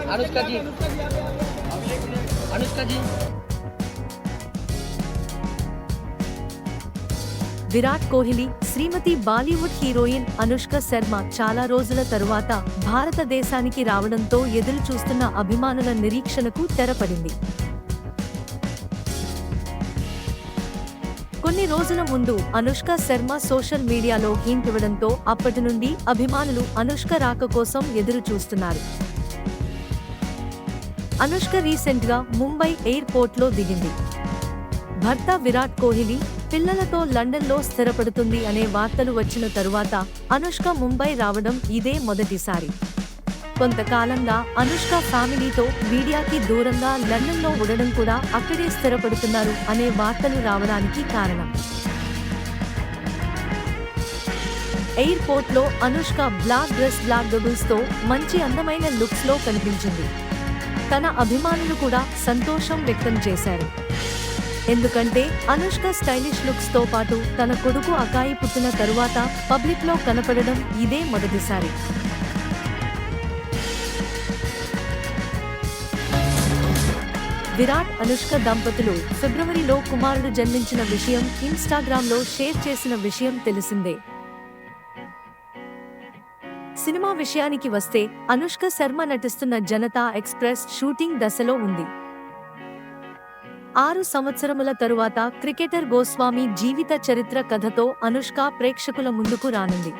अनुष्का जी अनुष्का जी విరాట్ కోహ్లీ శ్రీమతి బాలీవుడ్ హీరోయిన్ అనుష్క శర్మ చాలా రోజుల తరువాత భారతదేశానికి రావడంతో ఎదురు చూస్తున్న అభిమానుల నిరీక్షణకు తెరపడింది కొన్ని రోజుల ముందు అనుష్క శర్మ సోషల్ మీడియాలో హింట్ ఇవ్వడంతో అప్పటి నుండి అభిమానులు అనుష్క రాక కోసం ఎదురు చూస్తున్నారు అనుష్క రీసెంట్గా ముంబై ఎయిర్పోర్ట్లో దిగింది. భర్త విరాట్ కోహ్లీ పిల్లలతో లండన్లో స్థిరపడుతుంది అనే వార్తలు వచ్చిన తరువాత అనుష్క ముంబై రావడం ఇదే మొదటిసారి. కొంతకాలంగా అనుష్క ఫ్యామిలీతో మీడియాకి దూరంగా లండన్లో ఉండడం కూడా అక్కడే స్థిరపడుతున్నారు అనే వార్తలు రావడానికి కారణం. ఎయిర్పోర్ట్లో అనుష్క బ్లాక్ డ్రెస్ బ్లాక్ డబుల్స్తో మంచి అందమైన లుక్స్లో కనిపించింది. తన అభిమానులు కూడా సంతోషం వ్యక్తం చేశారు. ఎందుకంటే అనుష్క స్టైలిష్ లుక్స్తో పాటు తన కొడుకు అకాయి పుట్టిన తరువాత పబ్లిక్లో కనపడడం ఇదే మొదటిసారి. విరాట్ అనుష్క దంపతులు ఫిబ్రవరిలో కుమారుడు జన్మించిన విషయం ఇన్స్టాగ్రామ్లో షేర్ చేసిన విషయం తెలిసిందే. సినిమా విషయానికి వస్తే అనుష్క శర్మ నటిస్తున్న జనతా ఎక్స్ప్రెస్ షూటింగ్ దశలో ఉంది. ఆరు సంవత్సరముల తరువాత క్రికెటర్ గోస్వామి జీవిత చరిత్ర కథతో అనుష్క ప్రేక్షకుల ముందుకు రానుంది.